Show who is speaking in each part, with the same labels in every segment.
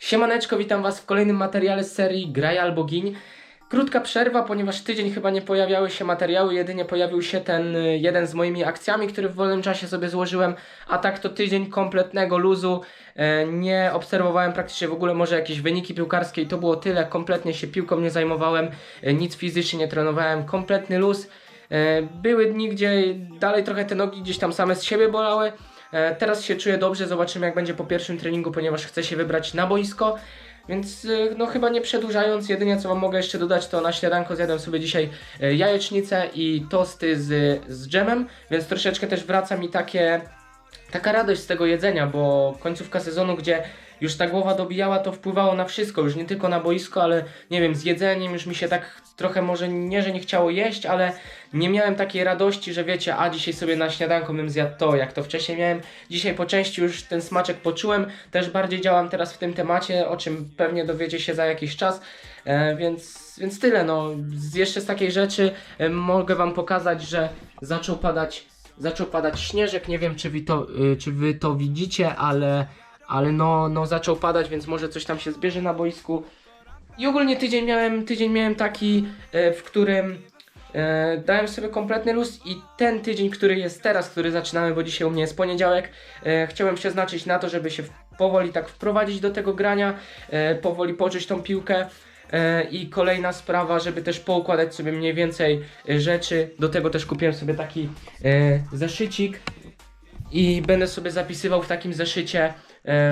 Speaker 1: Siemaneczko, witam Was w kolejnym materiale z serii Graj albo Giń. Krótka przerwa, ponieważ tydzień chyba nie pojawiały się materiały, jedynie pojawił się ten y, jeden z moimi akcjami, który w wolnym czasie sobie złożyłem, a tak to tydzień kompletnego luzu. E, Nie obserwowałem praktycznie w ogóle może jakieś wyniki piłkarskie i to było tyle, kompletnie się piłką nie zajmowałem, e, nic fizycznie nie trenowałem, kompletny luz. E, Były dni, gdzie dalej trochę te nogi gdzieś tam same z siebie bolały. E, Teraz się czuję dobrze, zobaczymy jak będzie po pierwszym treningu, ponieważ chcę się wybrać na boisko. Więc y, no chyba nie przedłużając, jedynie co wam mogę jeszcze dodać to na śniadanko zjadłem sobie dzisiaj y, jajecznicę i tosty z, z dżemem, więc troszeczkę też wraca mi takie, taka radość z tego jedzenia, bo końcówka sezonu, gdzie już ta głowa dobijała, to wpływało na wszystko, już nie tylko na boisko, ale nie wiem, z jedzeniem już mi się tak trochę może nie, że nie chciało jeść, ale nie miałem takiej radości, że wiecie, a dzisiaj sobie na śniadanko bym zjadł to, jak to wcześniej miałem. Dzisiaj po części już ten smaczek poczułem, też bardziej działam teraz w tym temacie, o czym pewnie dowiecie się za jakiś czas. E, więc, więc tyle, no. Z, jeszcze z takiej rzeczy e, mogę wam pokazać, że zaczął padać, zaczął padać śnieżek. Nie wiem, czy wy to, y, czy wy to widzicie, ale, ale no, no zaczął padać, więc może coś tam się zbierze na boisku. I ogólnie tydzień miałem, tydzień miałem taki, e, w którym e, dałem sobie kompletny luz i ten tydzień, który jest teraz, który zaczynamy, bo dzisiaj u mnie jest poniedziałek, e, chciałem przeznaczyć na to, żeby się powoli tak wprowadzić do tego grania, powoli poczuć tą piłkę. I kolejna sprawa, żeby też poukładać sobie mniej więcej rzeczy. Do tego też kupiłem sobie taki zeszycik i będę sobie zapisywał w takim zeszycie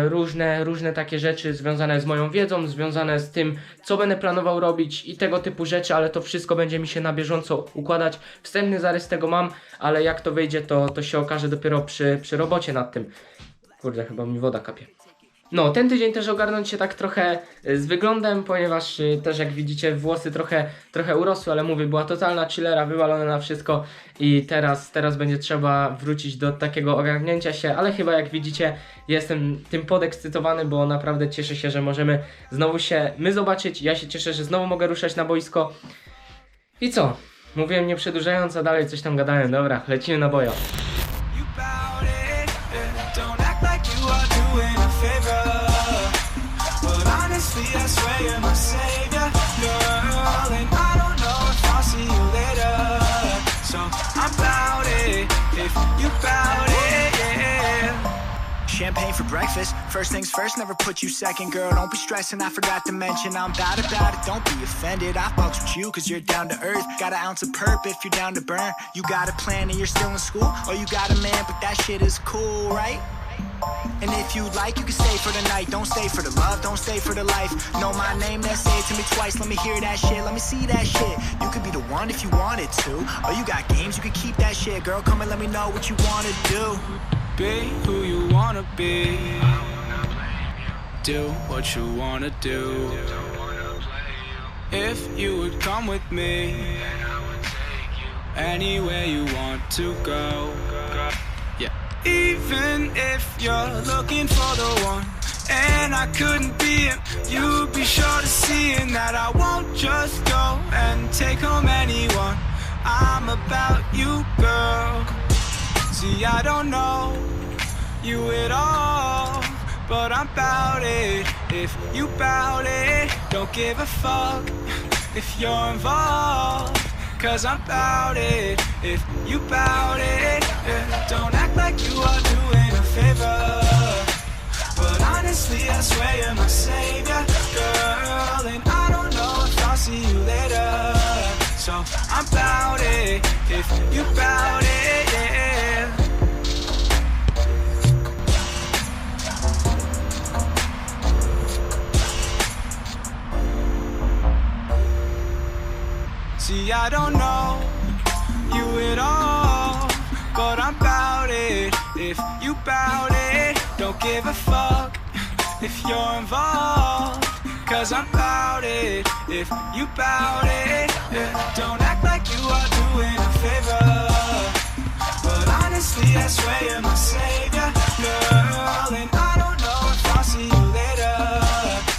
Speaker 1: różne, różne takie rzeczy związane z moją wiedzą, związane z tym, co będę planował robić i tego typu rzeczy, ale to wszystko będzie mi się na bieżąco układać. Wstępny zarys tego mam, ale jak to wyjdzie, to, to się okaże dopiero przy, przy robocie nad tym. Kurde, chyba mi woda kapie. No, ten tydzień też ogarnąć się tak trochę y, z wyglądem, ponieważ y, też jak widzicie włosy trochę, trochę urosły, ale mówię, była totalna chillera, wywalone na wszystko i teraz, teraz będzie trzeba wrócić do takiego ogarnięcia się, ale chyba jak widzicie jestem tym podekscytowany, bo naprawdę cieszę się, że możemy znowu się my zobaczyć, ja się cieszę, że znowu mogę ruszać na boisko i co? Mówiłem nie przedłużając, a dalej coś tam gadałem, dobra, lecimy na bojo.
Speaker 2: Champagne for breakfast. First things first, never put you second, girl. Don't be stressing, I forgot to mention I'm bad about it. Don't be offended. I fucks with you cause you're down to earth. Got an ounce of perp if you're down to burn. You got a plan and you're still in school. Or you got a man, but that shit is cool, right? And if you like, you can stay for the night. Don't stay for the love, don't stay for the life. Know my name, then say it to me twice. Let me hear that shit, let me see that shit. You could be the one if you wanted to. Or you got games, you can keep that shit. Girl, come and let me know what you wanna do. Be who you wanna be. Do what you wanna do. If you would come with me, anywhere you want to go. Yeah. Even if you're looking for the one, and I couldn't be him, you'd be sure to see in that I won't just go and take home anyone. I'm about you, girl. See, I don't know you at all, but I'm about it. If you bout it, don't give a fuck if you're involved. Cause I'm about it. If you bout it, yeah. don't act like you are doing a favor. But honestly, I swear you're my savior, girl. And I don't know if I'll see you later. So I'm about it. If you bout it, See, I don't know you at all, but I'm about it. If you bout it, don't give a fuck if you're involved. Cause I'm about it. If you bout it, don't act like you are doing a favor. But honestly, I swear you're my savior, girl. And I don't know if I'll see you later.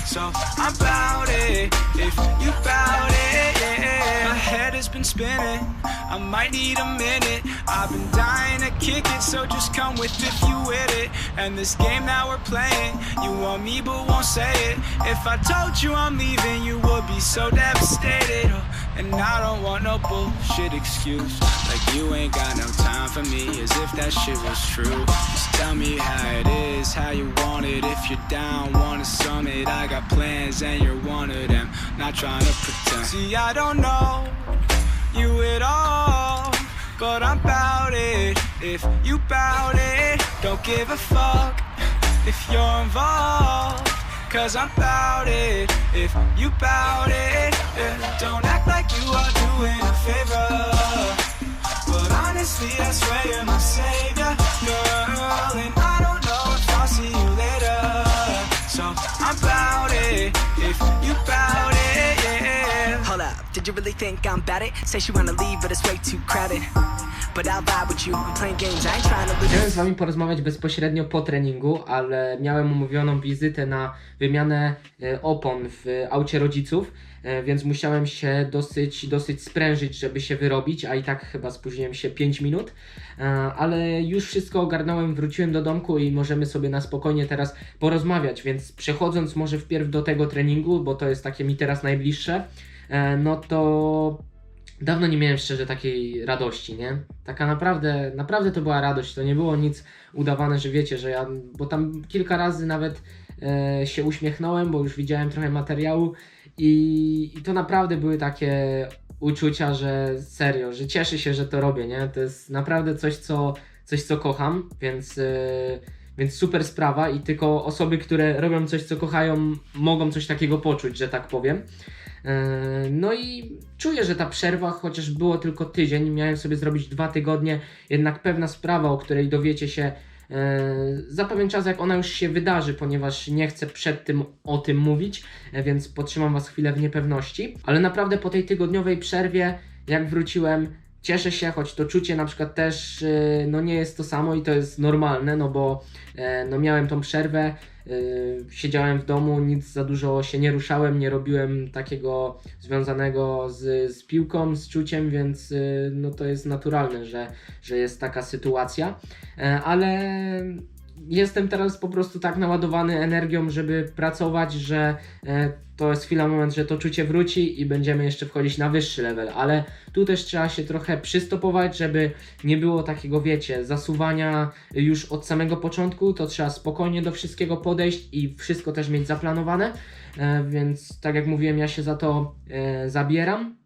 Speaker 2: So I'm about it. If you bout it, yeah. My head has been been spinning. I might need a minute. I've been dying to kick it, so just come with if you with it. And this game that we're playing, you want me but won't say it. If I told you I'm leaving, you would be so devastated. Oh, And I don't want no bullshit excuse. Like you ain't got no time for me, as if that shit was true. Just tell me how it is, how you want it. If you're down, wanna summit. I got plans and you're one of them. Not trying to pretend. See, I don't know you at all, but I'm bout it. If you bout it, don't give a fuck if you're involved. Cause I'm bout it, if you bout it, honestly, I swear you're my savior, girl. And I don't know if I'll see you later. So I'm bout it, if you bout it, yeah.
Speaker 3: Hold up, did you really think I'm bad it? Say she wanna leave, but it's way too crowded. But I'll vibe with you, I'm playing games, I ain't trying to lose.
Speaker 1: Chciałem z Wami porozmawiać bezpośrednio po treningu, ale miałem umówioną wizytę na wymianę e, opon w aucie rodziców, więc musiałem się dosyć, dosyć sprężyć, żeby się wyrobić, a i tak chyba spóźniłem się 5 minut, E, ale już wszystko ogarnąłem, wróciłem do domku i możemy sobie na spokojnie teraz porozmawiać, więc przechodząc może wpierw do tego treningu, bo to jest takie mi teraz najbliższe, e, no to Dawno nie miałem szczerze takiej radości, nie? Taka naprawdę, naprawdę to była radość. To nie było nic udawane, że wiecie, że ja. Bo tam kilka razy nawet e, się uśmiechnąłem, bo już widziałem trochę materiału i, i to naprawdę były takie uczucia, że serio, że cieszę się, że to robię, nie? To jest naprawdę coś, co, coś, co kocham, więc. E, więc super sprawa i tylko osoby, które robią coś, co kochają, mogą coś takiego poczuć, że tak powiem. E, No i czuję, że ta przerwa, chociaż było tylko tydzień, miałem sobie zrobić dwa tygodnie, jednak pewna sprawa, o której dowiecie się e, za pewien czas, jak ona już się wydarzy, ponieważ nie chcę przed tym o tym mówić, e, więc potrzymam Was chwilę w niepewności. Ale naprawdę po tej tygodniowej przerwie, jak wróciłem, cieszę się, choć to czucie na przykład też e, no nie jest to samo i to jest normalne, no bo e, no miałem tą przerwę, Yy, siedziałem w domu, nic za dużo się nie ruszałem, nie robiłem takiego związanego z, z piłką, z czuciem, więc yy, no to jest naturalne, że, że jest taka sytuacja. E, ale jestem teraz po prostu tak naładowany energią, żeby pracować, że e, to jest chwila, moment, że to czucie wróci i będziemy jeszcze wchodzić na wyższy level, ale tu też trzeba się trochę przystopować, żeby nie było takiego, wiecie, zasuwania już od samego początku, to trzeba spokojnie do wszystkiego podejść i wszystko też mieć zaplanowane, e, więc tak jak mówiłem, ja się za to e, zabieram.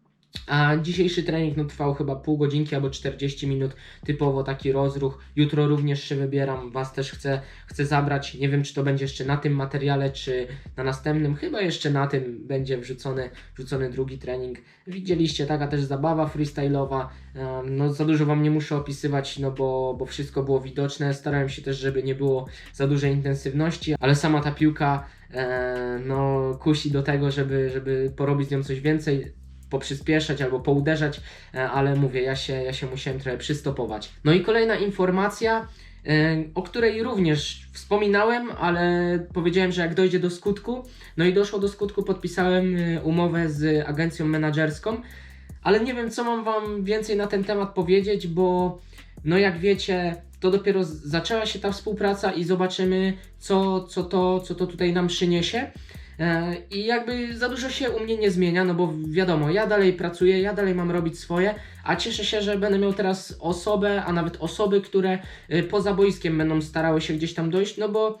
Speaker 1: A dzisiejszy trening no, trwał chyba pół godzinki albo 40 minut, typowo taki rozruch. Jutro również się wybieram, Was też chcę, chcę zabrać. Nie wiem, czy to będzie jeszcze na tym materiale, czy na następnym. Chyba jeszcze na tym będzie wrzucony, wrzucony drugi trening. Widzieliście, taka też zabawa freestyle'owa. No, za dużo Wam nie muszę opisywać, no bo, bo wszystko było widoczne. Starałem się też, żeby nie było za dużej intensywności, ale sama ta piłka e, no, kusi do tego, żeby, żeby porobić z nią coś więcej poprzyspieszać albo pouderzać, e, ale mówię, ja się, ja się musiałem trochę przystopować. No i kolejna informacja, e, o której również wspominałem, ale powiedziałem, że jak dojdzie do skutku, no i doszło do skutku, podpisałem e, umowę z agencją menadżerską, ale nie wiem, co mam Wam więcej na ten temat powiedzieć, bo no jak wiecie, to dopiero zaczęła się ta współpraca i zobaczymy, co, co, to, co to tutaj nam przyniesie. E, I jakby za dużo się u mnie nie zmienia, no bo wiadomo, ja dalej pracuję, ja dalej mam robić swoje, a cieszę się, że będę miał teraz osobę, a nawet osoby, które y, poza boiskiem będą starały się gdzieś tam dojść, no bo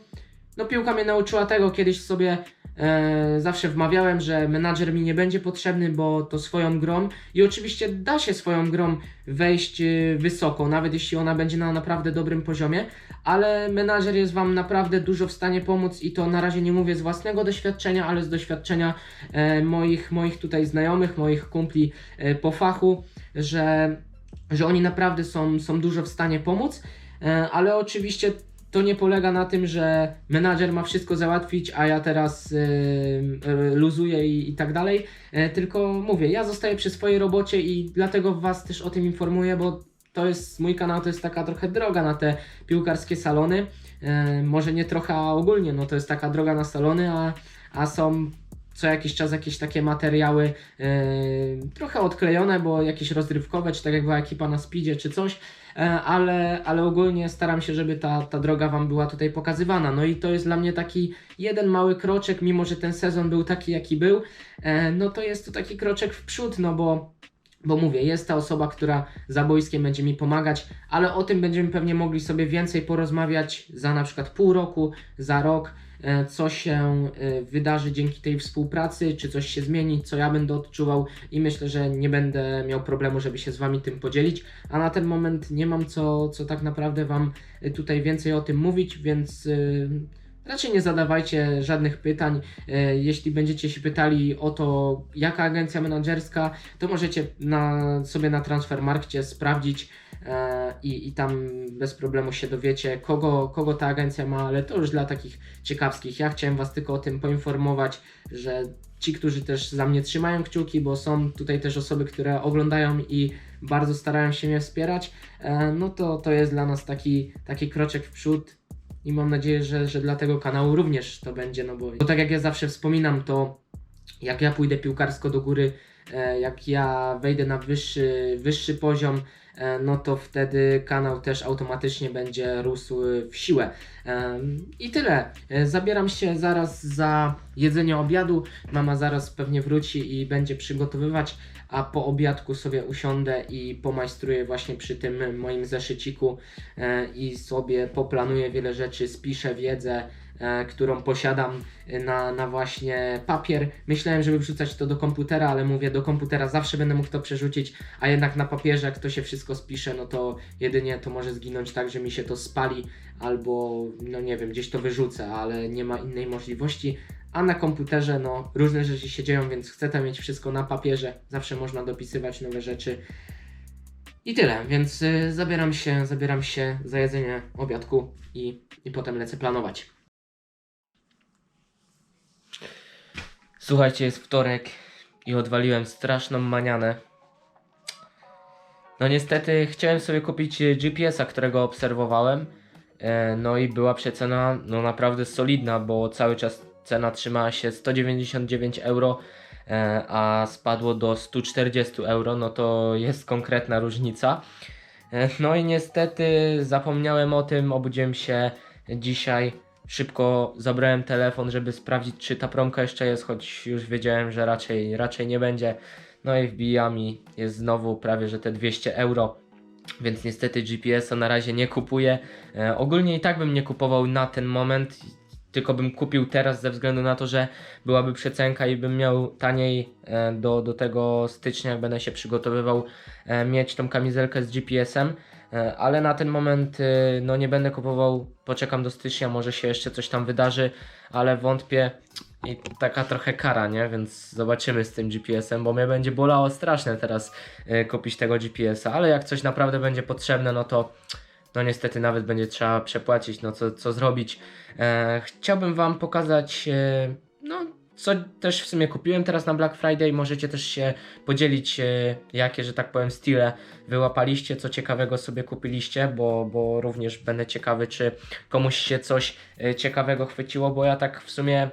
Speaker 1: no piłka mnie nauczyła tego, kiedyś sobie e, zawsze wmawiałem, że menadżer mi nie będzie potrzebny, bo to swoją grą. I oczywiście da się swoją grą wejść y, wysoko, nawet jeśli ona będzie na naprawdę dobrym poziomie, ale menadżer jest Wam naprawdę dużo w stanie pomóc i to na razie nie mówię z własnego doświadczenia, ale z doświadczenia e, moich, moich tutaj znajomych, moich kumpli e, po fachu, że, że oni naprawdę są, są dużo w stanie pomóc, e, ale oczywiście to nie polega na tym, że menadżer ma wszystko załatwić, a ja teraz y, y, luzuję i, i tak dalej. E, tylko mówię, ja zostaję przy swojej robocie i dlatego Was też o tym informuję, bo to jest mój kanał, to jest taka trochę droga na te piłkarskie salony. E, może nie trochę, a ogólnie, no to jest taka droga na salony, a, a są co jakiś czas jakieś takie materiały e, trochę odklejone, bo jakieś rozrywkowe, czy tak jak była ekipa na speedzie, czy coś, e, ale, ale ogólnie staram się, żeby ta, ta droga Wam była tutaj pokazywana. No i to jest dla mnie taki jeden mały kroczek, mimo że ten sezon był taki, jaki był, e, no to jest to taki kroczek w przód, no bo bo mówię, jest ta osoba, która za boiskiem będzie mi pomagać, ale o tym będziemy pewnie mogli sobie więcej porozmawiać za na przykład pół roku, za rok, co się e, wydarzy dzięki tej współpracy, czy coś się zmieni, co ja będę odczuwał i myślę, że nie będę miał problemu, żeby się z Wami tym podzielić, a na ten moment nie mam co, co tak naprawdę Wam e, tutaj więcej o tym mówić, więc... e, Raczej nie zadawajcie żadnych pytań. E, Jeśli będziecie się pytali o to, jaka agencja menedżerska, to możecie na, sobie na Transfermarkcie sprawdzić e, i, i tam bez problemu się dowiecie, kogo, kogo ta agencja ma, ale to już dla takich ciekawskich. Ja chciałem Was tylko o tym poinformować, że ci, którzy też za mnie trzymają kciuki, bo są tutaj też osoby, które oglądają i bardzo starają się mnie wspierać, e, no to to jest dla nas taki, taki kroczek w przód i mam nadzieję, że, że dla tego kanału również to będzie, no bo, bo tak jak ja zawsze wspominam, to jak ja pójdę piłkarsko do góry, e, jak ja wejdę na wyższy, wyższy poziom, e, no to wtedy kanał też automatycznie będzie rósł w siłę. Em, I tyle. E, Zabieram się zaraz za jedzenie obiadu. Mama zaraz pewnie wróci i będzie przygotowywać, a po obiadku sobie usiądę i pomajstruję właśnie przy tym moim zeszyciku e, i sobie poplanuję wiele rzeczy, spiszę wiedzę, e, którą posiadam e, na, na właśnie papier. Myślałem, żeby wrzucać to do komputera, ale mówię, do komputera zawsze będę mógł to przerzucić, a jednak na papierze, jak to się wszystko spisze, no to jedynie to może zginąć tak, że mi się to spali, albo no nie wiem, gdzieś to wyrzucę, ale nie ma innej możliwości. A na komputerze, no, różne rzeczy się dzieją, więc chcę tam mieć wszystko na papierze. Zawsze można dopisywać nowe rzeczy. I tyle, więc y, zabieram się, zabieram się za jedzenie obiadku i, i potem lecę planować. Słuchajcie, jest wtorek i odwaliłem straszną manianę. No niestety chciałem sobie kupić GPS-a, którego obserwowałem. E, No i była przecena no naprawdę solidna, bo cały czas cena trzymała się 199 euro, e, a spadło do 140 euro, no to jest konkretna różnica. E, No i niestety zapomniałem o tym, obudziłem się dzisiaj. Szybko zabrałem telefon, żeby sprawdzić, czy ta promka jeszcze jest, choć już wiedziałem, że raczej, raczej nie będzie. No i wbijam i jest znowu prawie, że te 200 euro. Więc niestety GPS-a na razie nie kupuję. E, ogólnie i tak bym nie kupował na ten moment, tylko bym kupił teraz ze względu na to, że byłaby przecenka i bym miał taniej e, do, do tego stycznia, jak będę się przygotowywał, e, mieć tą kamizelkę z GPS-em. E, ale na ten moment e, no nie będę kupował, poczekam do stycznia, może się jeszcze coś tam wydarzy, ale wątpię i taka trochę kara, nie? Więc zobaczymy z tym GPS-em, bo mnie będzie bolało strasznie teraz e, kupić tego GPS-a, ale jak coś naprawdę będzie potrzebne, no to no niestety nawet będzie trzeba przepłacić, no co, co zrobić. Chciałbym Wam pokazać, co też w sumie kupiłem teraz na Black Friday, możecie też się podzielić, e, jakie, że tak powiem, stile wyłapaliście, co ciekawego sobie kupiliście, bo, bo również będę ciekawy, czy komuś się coś e, ciekawego chwyciło, bo ja tak w sumie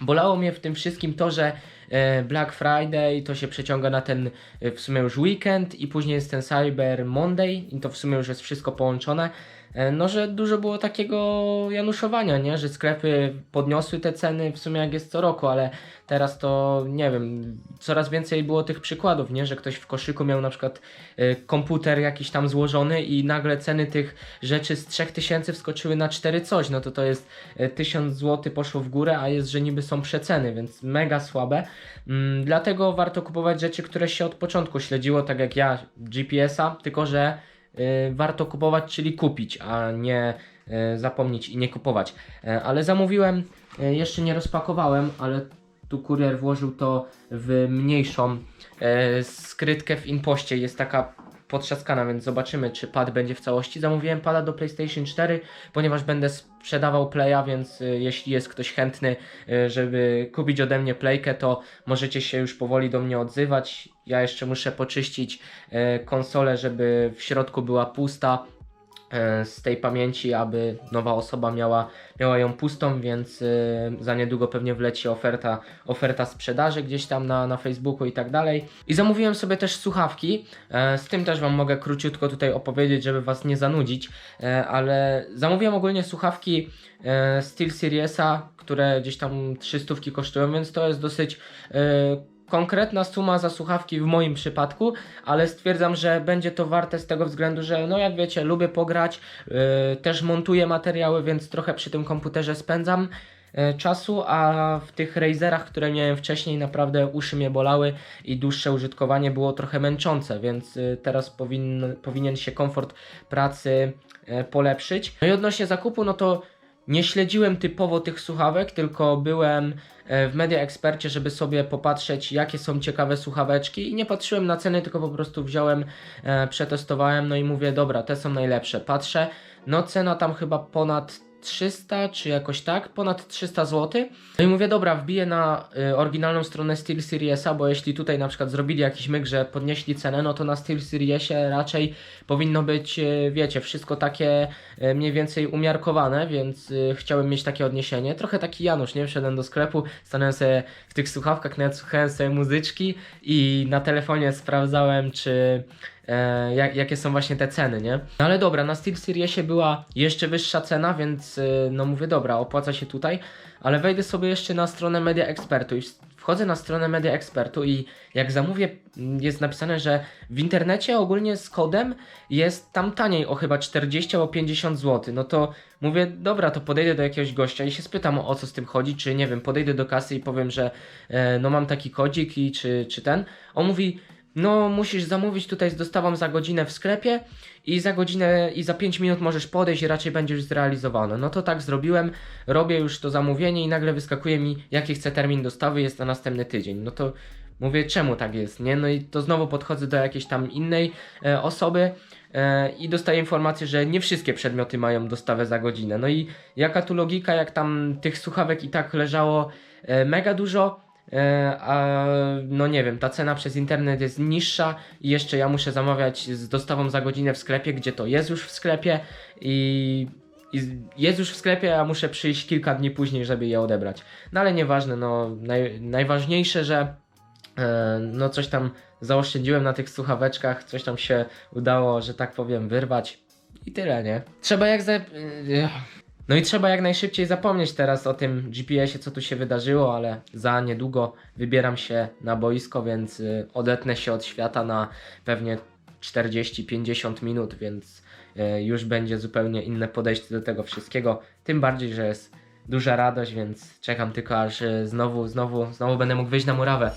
Speaker 1: Bolało mnie w tym wszystkim to, że e, Black Friday to się przeciąga na ten w sumie już weekend i później jest ten Cyber Monday i to w sumie już jest wszystko połączone. E, No, że dużo było takiego januszowania, nie? Że sklepy podniosły te ceny w sumie jak jest co roku, ale teraz to nie wiem, coraz więcej było tych przykładów, nie? Że ktoś w koszyku miał na przykład e, komputer jakiś tam złożony i nagle ceny tych rzeczy z 3000 wskoczyły na 4 coś, no to to jest e, 1000 zł poszło w górę, a jest, że niby są przeceny, więc mega słabe. Mm, dlatego warto kupować rzeczy, które się od początku śledziło, tak jak ja GPS-a, tylko że warto kupować, czyli kupić, a nie y, zapomnieć i nie kupować. E, ale zamówiłem, e, jeszcze nie rozpakowałem, ale tu kurier włożył to w mniejszą e, skrytkę w impoście. Jest taka potrzaskana, więc zobaczymy, czy pad będzie w całości. Zamówiłem pada do PlayStation 4, ponieważ będę sprzedawał playa, więc y, jeśli jest ktoś chętny, y, żeby kupić ode mnie playkę, to możecie się już powoli do mnie odzywać. Ja jeszcze muszę poczyścić y, konsolę, żeby w środku była pusta. E, z tej pamięci, aby nowa osoba miała, miała ją pustą, więc e, za niedługo pewnie wleci oferta, oferta sprzedaży gdzieś tam na, na Facebooku i tak dalej. I zamówiłem sobie też słuchawki, e, z tym też Wam mogę króciutko tutaj opowiedzieć, żeby Was nie zanudzić, ale zamówiłem ogólnie słuchawki e, Steel Seriesa, które gdzieś tam 300 kosztują, więc to jest dosyć konkretna suma za słuchawki w moim przypadku, ale stwierdzam, że będzie to warte z tego względu, że no jak wiecie, lubię pograć, yy, też montuję materiały, więc trochę przy tym komputerze spędzam yy, czasu, a w tych Razerach, które miałem wcześniej, naprawdę uszy mnie bolały i dłuższe użytkowanie było trochę męczące, więc yy, teraz powin, powinien się komfort pracy yy, polepszyć. No i odnośnie zakupu, no to nie śledziłem typowo tych słuchawek, tylko byłem e, w Media Expercie, żeby sobie popatrzeć, jakie są ciekawe słuchaweczki i nie patrzyłem na ceny, tylko po prostu wziąłem, e, przetestowałem, no i mówię, dobra, te są najlepsze. Patrzę, no cena tam chyba ponad 300 czy jakoś tak, ponad 300 zł. No i mówię, dobra, wbiję na y, oryginalną stronę SteelSeriesa, bo jeśli tutaj na przykład zrobili jakiś myk, że podnieśli cenę, no to na SteelSeriesie raczej powinno być, y, wiecie, wszystko takie y, mniej więcej umiarkowane, więc y, chciałem mieć takie odniesienie. Trochę taki Janusz, nie? Wszedłem do sklepu, stanąłem sobie w tych słuchawkach, nawet słuchałem sobie muzyczki i na telefonie sprawdzałem, czy e, jak, jakie są właśnie te ceny, nie? No ale dobra, na Steel Seriesie była jeszcze wyższa cena, więc e, no mówię, dobra, opłaca się tutaj, ale wejdę sobie jeszcze na stronę Media Expertu i wchodzę na stronę Media Expertu i jak zamówię, m, jest napisane, że w internecie ogólnie z kodem jest tam taniej o chyba 40 albo 50 zł, no to mówię, dobra, to podejdę do jakiegoś gościa i się spytam o co z tym chodzi, czy nie wiem, podejdę do kasy i powiem, że e, no mam taki kodzik i czy, czy ten. On mówi, no musisz zamówić tutaj z dostawą za godzinę w sklepie i za godzinę i za 5 minut możesz podejść i raczej będzie już zrealizowane. No to tak zrobiłem, robię już to zamówienie i nagle wyskakuje mi jaki chcę termin dostawy, jest na następny tydzień. No to mówię czemu tak jest, nie? No i to znowu podchodzę do jakiejś tam innej e, osoby e, i dostaję informację, że nie wszystkie przedmioty mają dostawę za godzinę. No i jaka tu logika, jak tam tych słuchawek i tak leżało e, mega dużo, a no nie wiem, ta cena przez internet jest niższa i jeszcze ja muszę zamawiać z dostawą za godzinę w sklepie, gdzie to jest już w sklepie i, i jest już w sklepie, a muszę przyjść kilka dni później, żeby je odebrać. No ale nieważne, no naj, najważniejsze, że e, no coś tam zaoszczędziłem na tych słuchaweczkach, coś tam się udało, że tak powiem, wyrwać i tyle, nie? Trzeba jak za... no i trzeba jak najszybciej zapomnieć teraz o tym GPS-ie, co tu się wydarzyło, ale za niedługo wybieram się na boisko, więc y, odetnę się od świata na pewnie 40-50 minut, więc y, już będzie zupełnie inne podejście do tego wszystkiego. Tym bardziej, że jest duża radość, więc czekam tylko aż y, znowu, znowu, znowu będę mógł wyjść na murawę.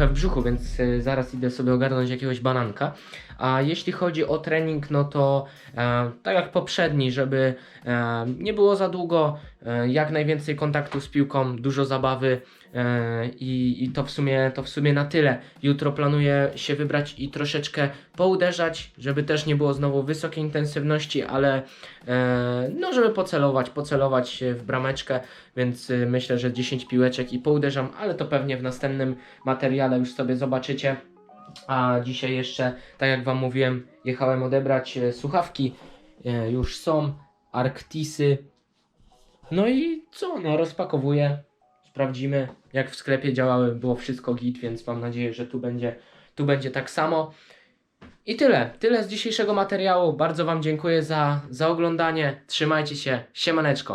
Speaker 1: Trochę w brzuchu, więc e, zaraz idę sobie ogarnąć jakiegoś bananka. A jeśli chodzi o trening, no to e, tak jak poprzedni, żeby e, nie było za długo, e, jak najwięcej kontaktu z piłką, dużo zabawy i, i to, w sumie, to w sumie na tyle. Jutro planuję się wybrać i troszeczkę pouderzać, żeby też nie było znowu wysokiej intensywności, ale e, no żeby pocelować, pocelować w brameczkę, więc y, myślę, że 10 piłeczek i pouderzam, ale to pewnie w następnym materiale już sobie zobaczycie. A dzisiaj jeszcze, tak jak Wam mówiłem, jechałem odebrać e, słuchawki. E, już są, Arktisy. No i co? No rozpakowuję. Sprawdzimy, jak w sklepie działały, było wszystko git, więc mam nadzieję, że tu będzie, tu będzie tak samo. I tyle, tyle z dzisiejszego materiału. Bardzo Wam dziękuję za, za oglądanie. Trzymajcie się, siemaneczko.